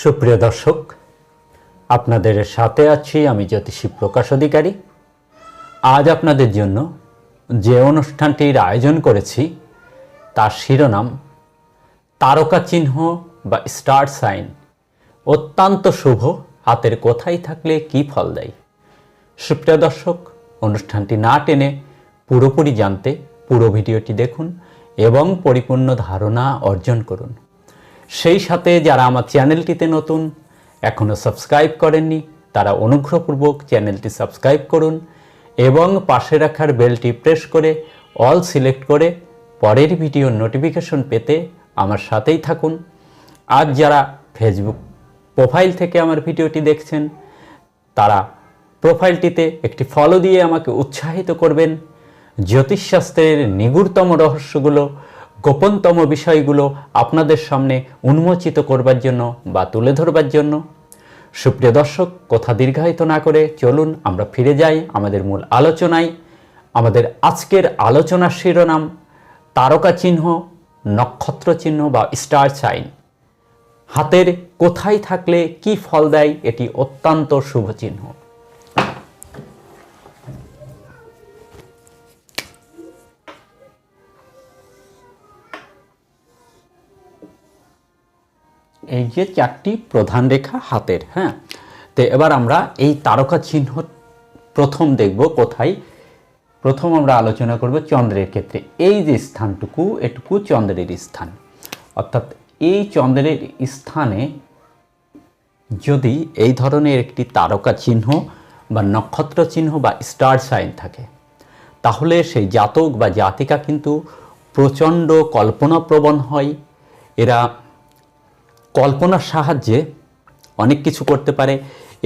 সুপ্রিয় দর্শক, আপনাদের সাথে আছি আমি জ্যোতিষী প্রকাশ অধিকারী। আজ আপনাদের জন্য যে অনুষ্ঠানটির আয়োজন করেছি, তার শিরোনাম তারকা চিহ্ন বা স্টার সাইন। অত্যন্ত শুভ, হাতের কোথায় থাকলে কি ফল দেয়? সুপ্রিয় দর্শক, অনুষ্ঠানটি না টেনে পুরোপুরি জানতে পুরো ভিডিওটি দেখুন এবং পরিপূর্ণ ধারণা অর্জন করুন। সেই সাথে যারা আমার চ্যানেলটিতে নতুন এখনও সাবস্ক্রাইব করেননি, তারা অনুগ্রহপূর্বক চ্যানেলটি সাবস্ক্রাইব করুন এবং পাশে রাখার বেলটি প্রেস করে অল সিলেক্ট করে পরের ভিডিওর নোটিফিকেশন পেতে আমার সাথেই থাকুন। আর যারা ফেসবুক প্রোফাইল থেকে আমার ভিডিওটি দেখছেন, তারা প্রোফাইলটিতে একটি ফলো দিয়ে আমাকে উৎসাহিত করবেন। জ্যোতিষশাস্ত্রের নিগুড়তম রহস্যগুলো গোপনতম বিষয়গুলো আপনাদের সামনে উন্মোচিত করবার জন্য বা তুলে ধরবার জন্য। সুপ্রিয় দর্শক, কথা দীর্ঘায়িত না করে চলুন আমরা ফিরে যাই আমাদের মূল আলোচনায়। আমাদের আজকের আলোচনার শিরোনাম, তারকা চিহ্ন, নক্ষত্র চিহ্ন বা স্টার সাইন। হাতের কোথায় থাকলে কি ফল দেয় এটি অত্যন্ত শুভ চিহ্ন। এই যে চারটি প্রধান রেখা হাতের হ্যাঁ? তো এবার আমরা এই তারকা চিহ্ন প্রথম দেখব কোথায়। প্রথম আমরা আলোচনা করব চন্দ্রের ক্ষেত্রে। এই যে স্থানটুকু, এটুকু চন্দ্রের স্থান। অর্থাৎ এই চন্দ্রের স্থানে যদি এই ধরনের একটি তারকা চিহ্ন বা নক্ষত্র চিহ্ন বা স্টার সাইন থাকে, তাহলে সেই জাতক বা জাতিকা কিন্তু প্রচণ্ড কল্পনাপ্রবণ হয়। এরা কল্পনার সাহায্যে অনেক কিছু করতে পারে,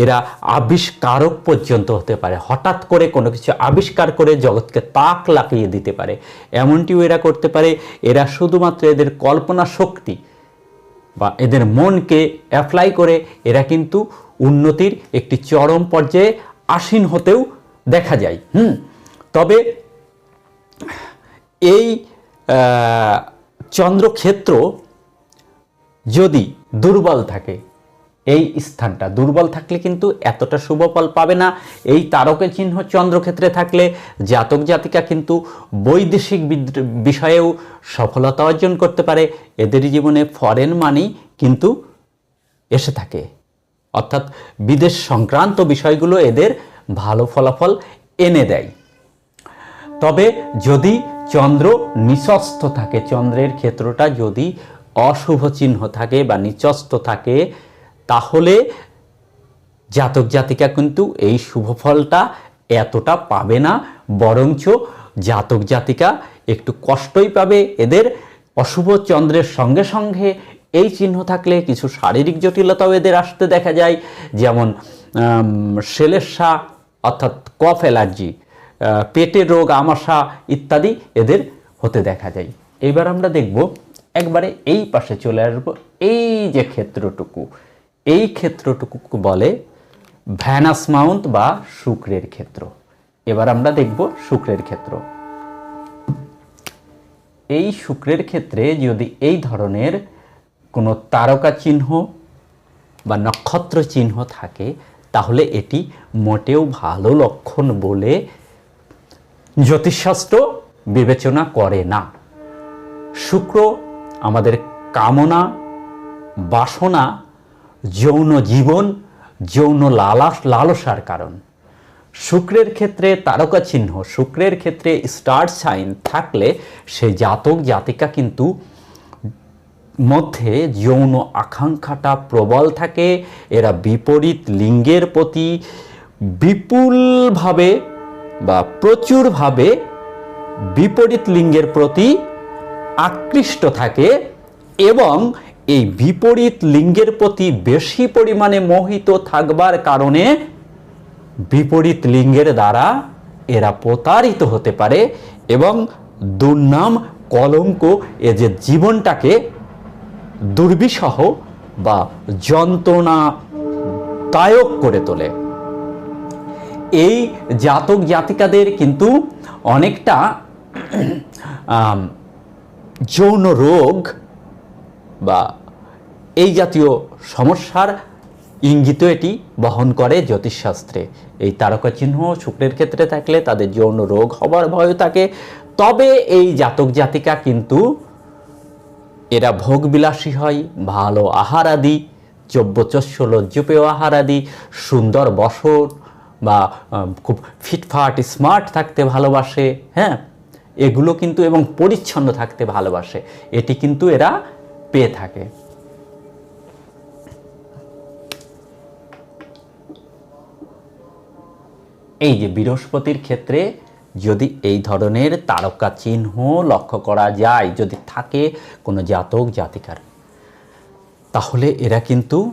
এরা আবিষ্কারক পর্যন্ত হতে পারে। হঠাৎ করে কোনো কিছু আবিষ্কার করে জগৎকে তাক লাগিয়ে দিতে পারে। এমনটিও এরা করতে পারে, এরা শুধুমাত্র এদের কল্পনা শক্তি বা এদের মনকে অ্যাপ্লাই করে, এরা কিন্তু উন্নতির একটি চরম পর্যায়ে আসীন হতেও দেখা যায়। হুম? তবে এই চন্দ্রক্ষেত্র যদি দুর্বল থাকে, এই স্থানটা দুর্বল থাকলে কিন্তু এতটা শুভ ফল পাবে না। এই তারকের চিহ্ন চন্দ্রক্ষেত্রে থাকলে জাতক জাতিকা কিন্তু বৈদেশিক বিষয়েও সফলতা অর্জন করতে পারে। এদের জীবনে ফরেন মানি কিন্তু এসে থাকে। অর্থাৎ বিদেশ সংক্রান্ত বিষয়গুলো এদের ভালো ফলাফল এনে দেয়। তবে যদি চন্দ্র নিচস্থ থাকে, চন্দ্রের ক্ষেত্রটা যদি অশুভ চিহ্ন থাকে বা নিচস্ত থাকে, তাহলে জাতক জাতিকা কিন্তু এই শুভ ফলটা এতটা পাবে না, বরঞ্চ জাতক জাতিকা একটু কষ্টই পাবে। এদের অশুভ চন্দ্রের সঙ্গে সঙ্গে এই চিহ্ন থাকলে কিছু শারীরিক জটিলতাও এদের আসতে দেখা যায়, যেমন সেলেসা অর্থাৎ কফ অ্যালার্জি পেটের রোগ, আমাশা ইত্যাদি এদের হতে দেখা যায়। এবার আমরা দেখব একবারে এই পাশে চলে আসব। এই যে ক্ষেত্রটুকু, এই ক্ষেত্রটুকু বলে ভ্যানাস মাউন্ট বা শুক্রের ক্ষেত্র। এবার আমরা দেখব শুক্রের ক্ষেত্র। এই শুক্রের ক্ষেত্রে যদি এই ধরনের কোনো তারকা চিহ্ন বা নক্ষত্র চিহ্ন থাকে, তাহলে এটি মোটেও ভালো লক্ষণ বলে জ্যোতিষশাস্ত্র বিবেচনা করে না। শুক্র আমাদের কামনা, বাসনা, যৌন জীবন, যৌন লালাস, লালসার কারণ। শুক্রের ক্ষেত্রে তারকা চিহ্ন, শুক্রের ক্ষেত্রে স্টার সাইন থাকলে সে জাতক, জাতিকা কিন্তু মধ্যে যৌন আকাঙ্ক্ষাটা প্রবল থাকে, এরা বিপরীত লিঙ্গের প্রতি বিপুলভাবে বা প্রচুরভাবে বিপরীত লিঙ্গের প্রতি আকৃষ্ট থাকে এবং এই বিপরীত লিঙ্গের প্রতি বেশি পরিমাণে মোহিত থাকবার কারণে বিপরীত লিঙ্গের দ্বারা এরা প্রতারিত হতে পারে এবং দুর্নাম, কলঙ্ক, এ যে জীবনটাকে দুর্বিষহ বা যন্ত্রণা যন্ত্রণাদায়ক করে তোলে। এই জাতক জাতিকাদের কিন্তু অনেকটা যৌন রোগ বা এই জাতীয় সমস্যার ইঙ্গিত এটি বহন করে জ্যোতিষশাস্ত্রে। এই তারকা চিহ্ন শুক্রের ক্ষেত্রে থাকলে তাদের যৌন রোগ হবার ভয় থাকে। তবে এই জাতক জাতিকা কিন্তু এরা ভোগবিলাসী হয়, ভালো আহার আদি চব্যচস্য লজ্জপেয় আহার আদি সুন্দর বসর বা খুব ফিটফাট, স্মার্ট থাকতে ভালোবাসে হ্যাঁ? এগুলো কিন্তু এবং পরিচ্ছন্ন থাকতে ভালোবাসে। এটি কিন্তু এরা পেয়ে থাকে। এই যে বৃহস্পতির ক্ষেত্রে যদি এই ধরনের তারকা চিহ্ন লক্ষ্য করা যায়, যদি থাকে কোনো জাতক, জাতিকার, তাহলে এরা কিন্তু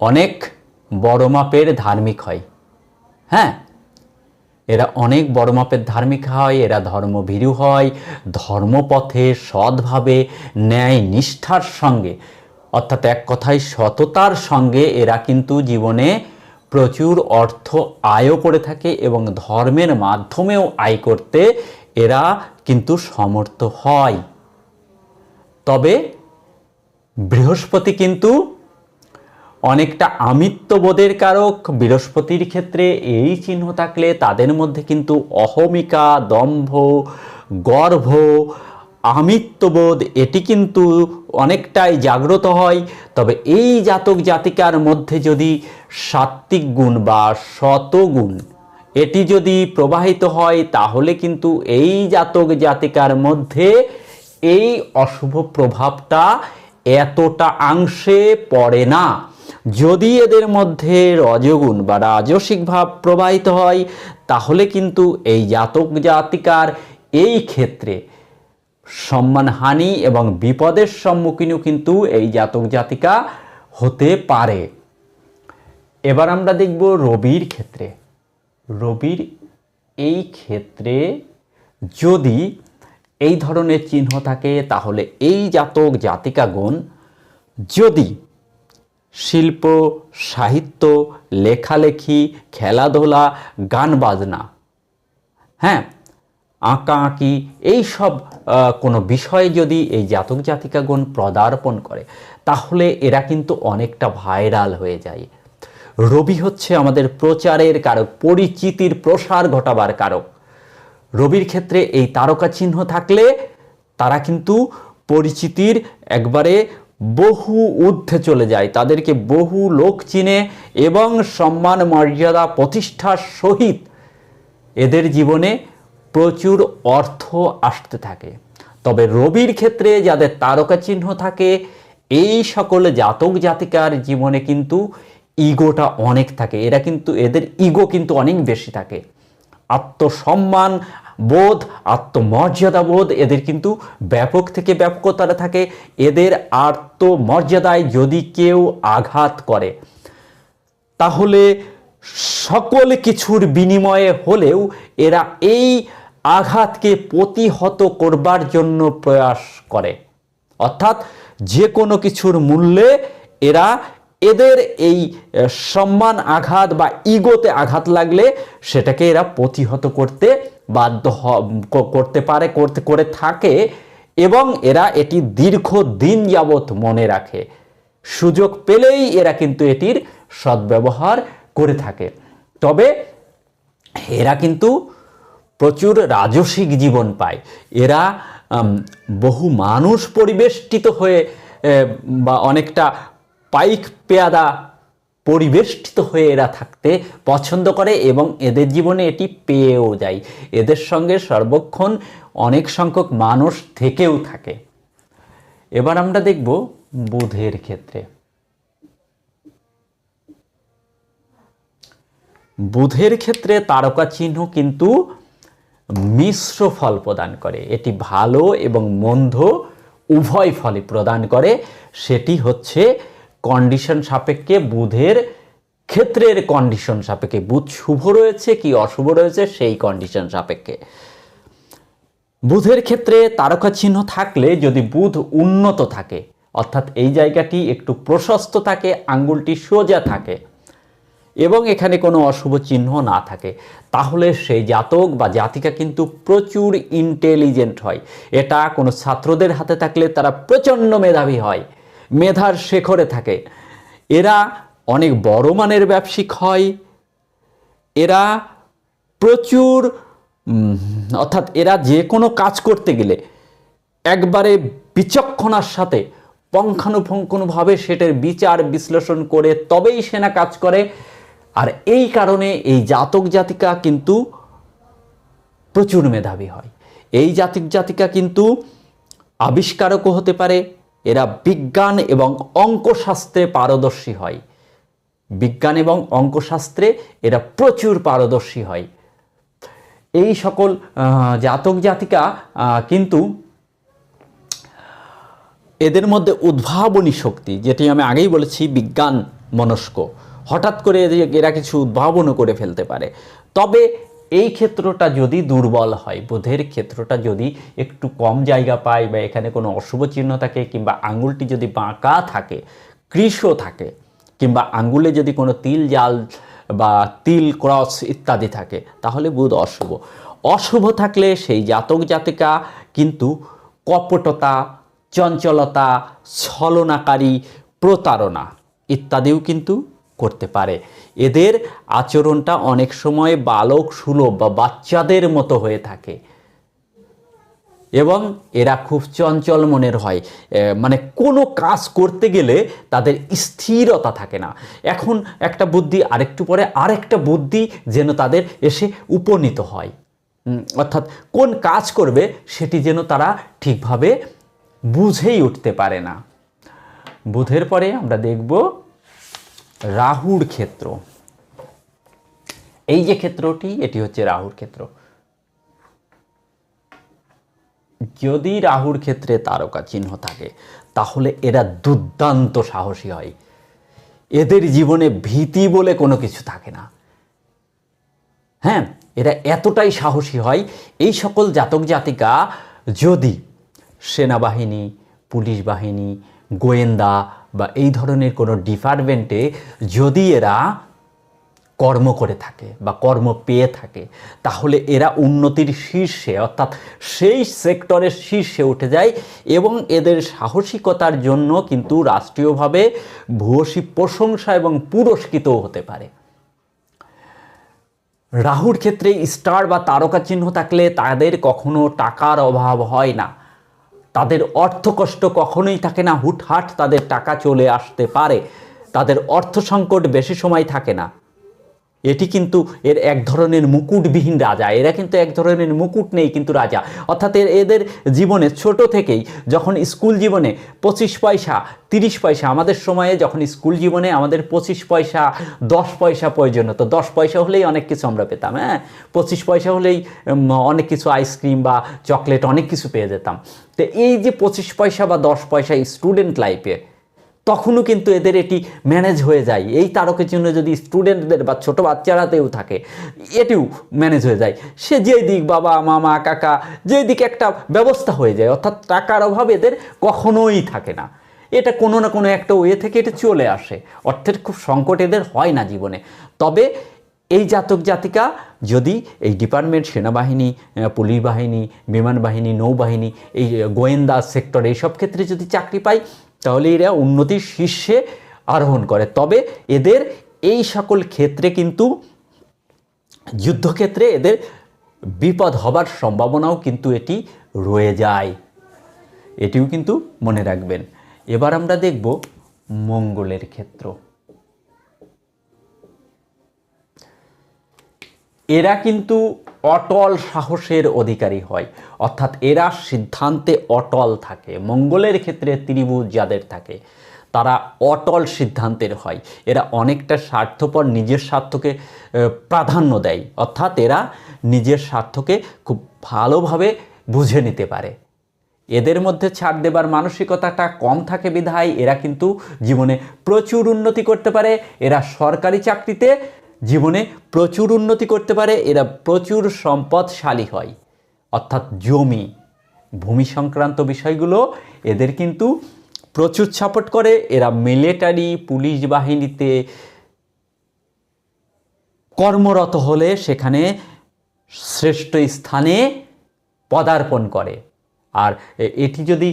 অনেক বড় মাপের ধার্মিক হয়। হ্যাঁ? এরা অনেক বড় মাপের ধার্মিক হয়, এরা ধর্মভীরু হয়, ধর্মপথে সৎভাবে, ন্যায় নিষ্ঠার সঙ্গে। অর্থাৎ এক কথায় সততার সঙ্গে এরা কিন্তু জীবনে প্রচুর অর্থ আয়ও করে থাকে এবং ধর্মের মাধ্যমেও আয় করতে এরা কিন্তু সমর্থ হয়। তবে বৃহস্পতি কিন্তু অনেকটা আমিত্ববোধের কারক। বৃহস্পতির ক্ষেত্রে এই চিহ্ন থাকলে তাদের মধ্যে কিন্তু অহমিকা, দম্ভ, গর্ভ, আমিত্ববোধ, এটি কিন্তু অনেকটাই জাগ্রত হয়। তবে এই জাতক জাতিকার মধ্যে যদি সাত্ত্বিক গুণ বা শতগুণ এটি যদি প্রবাহিত হয়, তাহলে কিন্তু এই জাতক জাতিকার মধ্যে এই অশুভ প্রভাবটা এতটা অংশে পড়ে না। যদি এদের মধ্যে রজগুণ বা রাজসিক ভাব প্রবাহিত হয়, তাহলে কিন্তু এই জাতক জাতিকার এই ক্ষেত্রে সম্মানহানি এবং বিপদের সম্মুখীনও কিন্তু এই জাতক জাতিকা হতে পারে। এবার আমরা দেখব রবির ক্ষেত্রে। রবির এই ক্ষেত্রে যদি এই ধরনের চিহ্ন থাকে, তাহলে এই জাতক জাতিকাগণ যদি শিল্প, সাহিত্য, লেখালেখি, খেলাধুলা, গান বাজনা। হ্যাঁ আঁকা আঁকি এইসব কোনো বিষয়ে যদি এই জাতক জাতিকাগণ পদার্পণ করে, তাহলে এরা কিন্তু অনেকটা ভাইরাল হয়ে যায়। রবি হচ্ছে আমাদের প্রচারের কারক, পরিচিতির প্রসার ঘটাবার কারক। রবির ক্ষেত্রে এই তারকা চিহ্ন থাকলে তারা কিন্তু পরিচিতির একবারে বহু ঊর্ধ্বে চলে যায়। তাদেরকে বহু লোক চিনে এবং সম্মান, মর্যাদা, প্রতিষ্ঠার সহিত এদের জীবনে প্রচুর অর্থ আসতে থাকে। তবে রবির ক্ষেত্রে যাদের তারকা চিহ্ন থাকে, এই সকল জাতক জাতিকার জীবনে কিন্তু ইগোটা অনেক থাকে। এরা কিন্তু, এদের ইগো কিন্তু অনেক বেশি থাকে। আত্মসম্মান বোধ, আত্মমর্যাদা বোধ, এদের কিন্তু ব্যাপক থেকে ব্যাপকতারা থাকে। এদের আত্মমর্যাদায় যদি কেউ আঘাত করে, তাহলে সকল কিছুর বিনিময়ে হলেও এরা এই আঘাতকে প্রতিহত করবার জন্য প্রয়াস করে। অর্থাৎ যে কোনো কিছুর মূল্যে এরা এদের এই সম্মান আঘাত বা ইগোতে আঘাত লাগলে সেটাকে এরা প্রতিহত করতে বাধ্য করতে পারে, করতে, করে থাকে এবং এরা এটি দীর্ঘ দিন যাবৎ মনে রাখে। সুযোগ পেলেই এরা কিন্তু এটির সদ্ব্যবহার করে থাকে। তবে এরা কিন্তু প্রচুর রাজসিক জীবন পায়। এরা বহু মানুষ পরিবেষ্টিত হয়ে বা অনেকটা পাইক পেয়াদা পরিবেষ্টিত হয়ে এরা থাকতে পছন্দ করে এবং এদের জীবনে এটি পেয়েও যায়। এদের সঙ্গে সর্বক্ষণ অনেক সংখ্যক মানুষ থেকেও থাকে। এবার আমরা দেখব বুধের ক্ষেত্রে। বুধের ক্ষেত্রে তারকা চিহ্ন কিন্তু মিশ্র ফল প্রদান করে। এটি ভালো এবং মন্দ উভয় ফলই প্রদান করে। সেটি হচ্ছে কন্ডিশন সাপেক্ষে বুধের ক্ষেত্রের কন্ডিশন সাপেক্ষে। বুধ শুভ রয়েছে কি অশুভ রয়েছে? সেই কন্ডিশন সাপেক্ষে। বুধের ক্ষেত্রে তারকা চিহ্ন থাকলে যদি বুধ উন্নত থাকে, অর্থাৎ এই জায়গাটি একটু প্রশস্ত থাকে, আঙ্গুলটি সোজা থাকে, এবং এখানে কোনো অশুভ চিহ্ন না থাকে, তাহলে সেই জাতক বা জাতিকা কিন্তু প্রচুর ইন্টেলিজেন্ট হয়। এটা কোনো ছাত্রদের হাতে থাকলে তারা প্রচণ্ড মেধাবী হয়। মেধার শেখরে থাকে। এরা অনেক বড় মানের ব্যবসায়িক হয়। এরা প্রচুর অর্থাৎ এরা যে কোনো কাজ করতে গেলে একবারে বিচক্ষণার সাথে পঙ্খানুপুঙ্খানুভাবে সেটার বিচার বিশ্লেষণ করে তবেই সেনা কাজ করে। আর এই কারণে এই জাতক জাতিকা কিন্তু প্রচুর মেধাবী হয়। এই জাতিক জাতিকা কিন্তু আবিষ্কারকও হতে পারে এরা বিজ্ঞান এবং অঙ্কশাস্ত্রে পারদর্শী হয়। বিজ্ঞান এবং অঙ্কশাস্ত্রে এরা প্রচুর পারদর্শী হয়। এই সকল জাতক জাতিকা কিন্তু এদের মধ্যে উদ্ভাবনী শক্তি, যেটি আমি আগেই বলেছি, বিজ্ঞান মনস্ক। হঠাৎ করে এরা কিছু উদ্ভাবনও করে ফেলতে পারে। তবে এই ক্ষেত্রটা যদি দুর্বল হয়, বোধের ক্ষেত্রটা যদি একটু কম জায়গা পায় বা এখানে কোনো অশুভ চিহ্ন থাকে কিংবা আঙুলটি যদি বাঁকা থাকে কৃষও থাকে, কিংবা আঙ্গুলে যদি কোনো তিল জাল বা তিল ক্রস ইত্যাদি থাকে, তাহলে বুধ অশুভ। অশুভ থাকলে সেই জাতক জাতিকা কিন্তু কপটতা, চঞ্চলতা, ছলনাকারী, প্রতারণা ইত্যাদিও কিন্তু করতে পারে। এদের আচরণটা অনেক সময় বালক সুলভ বা বাচ্চাদের মতো হয়ে থাকে। এবং এরা খুব চঞ্চল মনের হয়। মানে কোনো কাজ করতে গেলে তাদের স্থিরতা থাকে না। এখন একটা বুদ্ধি, আরেকটু পরে আরেকটা বুদ্ধি যেন তাদের এসে উপনীত হয়। অর্থাৎ কোন কাজ করবে সেটি যেন তারা ঠিকভাবে বুঝেই উঠতে পারে না। বুধের পরে আমরা দেখব রাহুর ক্ষেত্র। এই যে ক্ষেত্রটি, এটি হচ্ছে রাহুর ক্ষেত্র। যদি রাহুর ক্ষেত্রে তারকা চিহ্ন থাকে, তাহলে এরা দুর্দান্ত সাহসী হয়। এদের জীবনে ভীতি বলে কোনো কিছু থাকে না। হ্যাঁ এরা এতটাই সাহসী হয়, এই সকল জাতক জাতিকা যদি সেনাবাহিনী, পুলিশ বাহিনী, গোয়েন্দা বা এই ধরনের কোনো ডিপার্টমেন্টে যদি এরা কর্ম করে থাকে বা কর্ম পেয়ে থাকে, তাহলে এরা উন্নতির শীর্ষে, অর্থাৎ সেই সেক্টরের শীর্ষে উঠে যায় এবং এদের সাহসিকতার জন্য কিন্তু রাষ্ট্রীয়ভাবে ভূয়সী প্রশংসা এবং পুরস্কৃতও হতে পারে। রাহুর ক্ষেত্রে স্টার বা তারকা চিহ্ন থাকলে তাদের কখনো টাকার অভাব হয় না। তাদের অর্থকষ্ট কখনোই থাকে না, হুটহাট তাদের টাকা চলে আসতে পারে। তাদের অর্থ সংকট বেশি সময় থাকে না। এটি কিন্তু এর এক ধরনের মুকুটবিহীন রাজা। এরা কিন্তু এক ধরনের মুকুট নেই কিন্তু রাজা। অর্থাৎ এদের জীবনে ছোট থেকেই যখন স্কুল জীবনে পঁচিশ পয়সা, তিরিশ পয়সা, আমাদের সময়ে যখন স্কুল জীবনে আমাদের পঁচিশ পয়সা, দশ পয়সা প্রয়োজন হতো। দশ পয়সা হলেই অনেক কিছু আমরা পেতাম হ্যাঁ? পঁচিশ পয়সা হলেই অনেক কিছু আইসক্রিম বা চকলেট অনেক কিছু পেয়ে যেতাম। তো এই যে পঁচিশ পয়সা বা দশ পয়সা স্টুডেন্ট লাইফে তখনও কিন্তু এদের এটি ম্যানেজ হয়ে যায়। এই তারকের জন্য যদি স্টুডেন্টদের বা ছোট বাচ্চারাতেও থাকে, এটিও ম্যানেজ হয়ে যায়। সে যেই দিক বাবা, মামা, কাকা, যেই দিকে একটা ব্যবস্থা হয়ে যায়, অর্থাৎ টাকার অভাব এদের কখনোই থাকে না। এটা কোনো না কোনো একটা ওয়ে থেকে এটা চলে আসে। অর্থের খুব সংকট এদের হয় না জীবনে। তবে এই জাতক জাতিকা যদি এই ডিপার্টমেন্ট সেনাবাহিনী পুলিশ বাহিনী, বিমান বাহিনী, নৌবাহিনী, এই গোয়েন্দা সেক্টর এইসব ক্ষেত্রে যদি চাকরি পায় তাহলে এরা উন্নতির শীর্ষে আরোহণ করে। তবে এদের এই সকল ক্ষেত্রে কিন্তু যুদ্ধক্ষেত্রে এদের বিপদ হবার সম্ভাবনাও কিন্তু এটি রয়ে যায়। এটিও কিন্তু মনে রাখবেন। এবার আমরা দেখব মঙ্গলের ক্ষেত্র। এরা কিন্তু অটল সাহসের অধিকারী হয়। অর্থাৎ এরা সিদ্ধান্তে অটল থাকে। মঙ্গলের ক্ষেত্রে ত্রিভুজ যাদের থাকে, তারা অটল সিদ্ধান্তের হয়। এরা অনেকটা স্বার্থপর, নিজের স্বার্থকে প্রাধান্য দেয়। অর্থাৎ এরা নিজের স্বার্থকে খুব ভালোভাবে বুঝে নিতে পারে। এদের মধ্যে ছাড় দেবার মানসিকতাটা কম থাকে বিধায় এরা কিন্তু জীবনে প্রচুর উন্নতি করতে পারে। এরা সরকারি চাকরিতে জীবনে প্রচুর উন্নতি করতে পারে, এরা প্রচুর সম্পদশালী হয়। অর্থাৎ জমি, ভূমি সংক্রান্ত বিষয়গুলো এদের কিন্তু প্রচুর সাপোর্ট করে। এরা মিলিটারি পুলিশ বাহিনীতে কর্মরত হলে সেখানে শ্রেষ্ঠ স্থানে পদার্পণ করে। আর এটি যদি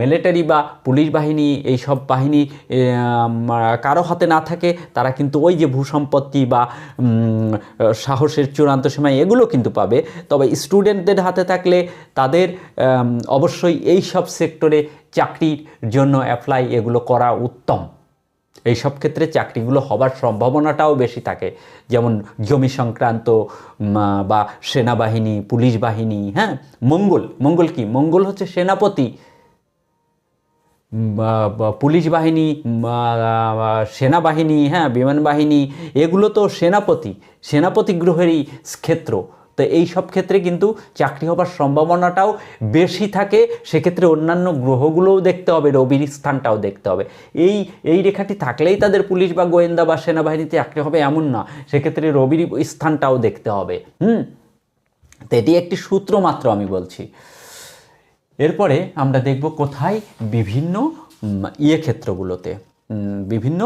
মিলিটারি বা পুলিশ বাহিনী এই সব বাহিনী কারও হাতে না থাকে, তারা কিন্তু ওই যে ভূসম্পত্তি বা সাহসের চূড়ান্ত সময় এগুলো কিন্তু পাবে। তবে স্টুডেন্টদের হাতে থাকলে তাদের অবশ্যই এই সব সেক্টরে চাকরির জন্য অ্যাপ্লাই এগুলো করা উত্তম। এই সব ক্ষেত্রে চাকরিগুলো হবার সম্ভাবনাটাও বেশি থাকে। যেমন জমি সংক্রান্ত বা সেনাবাহিনী, পুলিশ বাহিনী হ্যাঁ? মঙ্গল মঙ্গল কি? মঙ্গল হচ্ছে সেনাপতি পুলিশ বাহিনী সেনাবাহিনী হ্যাঁ? বিমান বাহিনী, এগুলো তো সেনাপতি সেনাপতি গ্রহেরই ক্ষেত্র। তো এই সব ক্ষেত্রে কিন্তু চাকরি হবার সম্ভাবনাটাও বেশি থাকে। সেক্ষেত্রে অন্যান্য গ্রহগুলোও দেখতে হবে, রবির স্থানটাও দেখতে হবে। এই এই রেখাটি থাকলেই তাদের পুলিশ বা গোয়েন্দা বা সেনাবাহিনীতে চাকরি হবে এমন না, সেক্ষেত্রে রবির স্থানটাও দেখতে হবে। হুম? তো এটি একটি সূত্র মাত্র আমি বলছি। এরপরে আমরা দেখব কোথায় বিভিন্ন ইয়ে ক্ষেত্রগুলোতে বিভিন্ন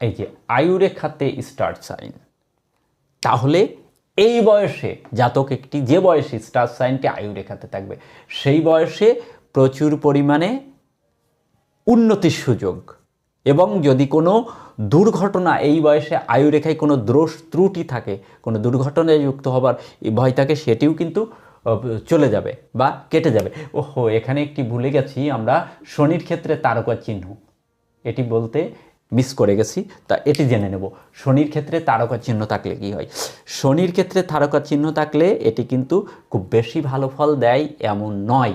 এই যে আয়ুরেখাতে স্টার সাইন, তাহলে এই বয়সে জাতক একটি, যে বয়সে স্টার সাইনটি আয়ুরেখাতে থাকবে, সেই বয়সে প্রচুর পরিমাণে উন্নতির সুযোগ। এবং যদি কোনো দুর্ঘটনা, এই বয়সে আয়ুরেখায় কোনো দোষ ত্রুটি থাকে, কোনো দুর্ঘটনায় যুক্ত হবার ভয় থাকে, সেটিও কিন্তু চলে যাবে বা কেটে যাবে। ওহো, এখানে একটি ভুলে গেছি, আমরা শনির ক্ষেত্রে তারকা চিহ্ন। এটি বলতে মিস করে গেছি, তা এটি জেনে নেব। শনির ক্ষেত্রে তারকা চিহ্ন থাকলে কি হয়? শনির ক্ষেত্রে তারকা চিহ্ন থাকলে এটি কিন্তু খুব বেশি ভালো ফল দেয় এমন নয়।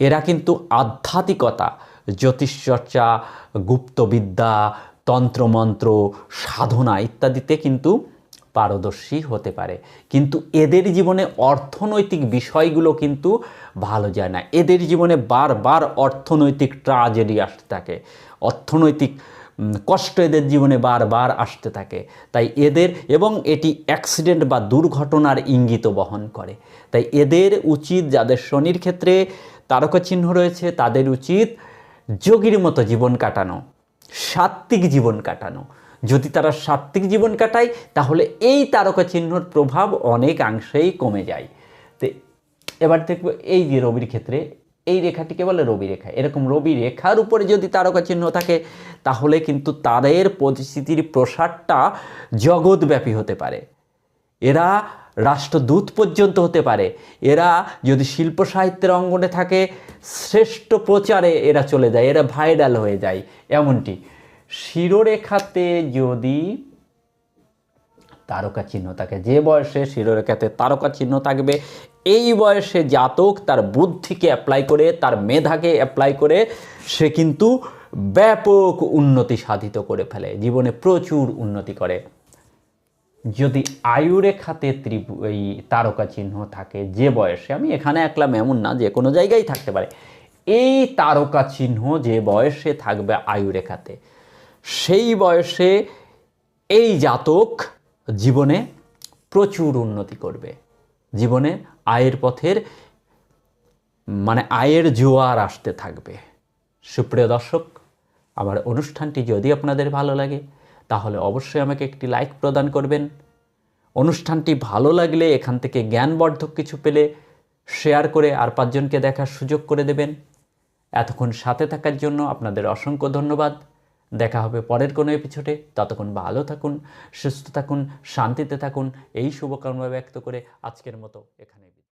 এরা কিন্তু আধ্যাত্মিকতা, জ্যোতিষচর্চা, গুপ্তবিদ্যা, তন্ত্রমন্ত্র, সাধনা ইত্যাদিতে কিন্তু পারদর্শী হতে পারে। কিন্তু এদের জীবনে অর্থনৈতিক বিষয়গুলো কিন্তু ভালো যায় না। এদের জীবনে বারবার অর্থনৈতিক ট্রাজেডি আসতে থাকে। অর্থনৈতিক কষ্ট এদের জীবনে বারবার আসতে থাকে। তাই এদের এবং এটি অ্যাক্সিডেন্ট বা দুর্ঘটনার ইঙ্গিত বহন করে। তাই এদের উচিত যাদের শনির ক্ষেত্রে তারকা চিহ্ন রয়েছে, তাদের উচিত যোগীর মতো জীবন কাটানো, সাত্ত্বিক জীবন কাটানো। যদি তারা সাত্ত্বিক জীবন কাটায়, তাহলে এই তারকা চিহ্নর প্রভাব অনেকাংশেই কমে যায়। তো, এবার দেখব এই যে রবির ক্ষেত্রে এই রেখাটিকে বলে রবি রেখা। এরকম রবি রেখার উপরে যদি তারকা চিহ্ন থাকে, তাহলে কিন্তু তাদের পরিস্থিতির প্রসারটা জগৎব্যাপী হতে পারে। এরা রাষ্ট্রদূত পর্যন্ত হতে পারে। এরা যদি শিল্প সাহিত্যের অঙ্গনে থাকে, শ্রেষ্ঠ প্রচারে এরা চলে যায়, এরা ভাইরাল হয়ে যায়। এমনটি। শিরোরেখাতে যদি তারকা চিহ্ন থাকে, যে বয়সে শিরোরেখাতে তারকা চিহ্ন থাকবে এই বয়সে জাতক তার বুদ্ধিকে অ্যাপ্লাই করে, তার মেধাকে অ্যাপ্লাই করে, সে কিন্তু ব্যাপক উন্নতি সাধিত করে ফেলে। জীবনে প্রচুর উন্নতি করে। যদি আয়ুরেখাতে ত্রিপু এই তারকা চিহ্ন থাকে, যে বয়সে, আমি এখানে একলাম এমন না, যে কোনো জায়গায় থাকতে পারে। এই তারকা চিহ্ন যে বয়সে থাকবে আয়ুরেখাতে, সেই বয়সে এই জাতক জীবনে প্রচুর উন্নতি করবে। জীবনে আয়ের পথের মানে আয়ের জোয়ার আসতে থাকবে। সুপ্রিয় দর্শক, আমার অনুষ্ঠানটি যদি আপনাদের ভালো লাগে, তাহলে অবশ্যই আমাকে একটি লাইক প্রদান করবেন। অনুষ্ঠানটি ভালো লাগলে এখান থেকে জ্ঞানবর্ধক কিছু পেলে শেয়ার করে আর পাঁচজনকে দেখার সুযোগ করে দেবেন। এতক্ষণ সাথে থাকার জন্য আপনাদের অসংখ্য ধন্যবাদ। দেখা হবে পরের কোনো এপিছোডে ততক্ষণ ভালো থাকুন, সুস্থ থাকুন, শান্তিতে থাকুন। এই শুভকামনা ব্যক্ত করে আজকের মতো এখানে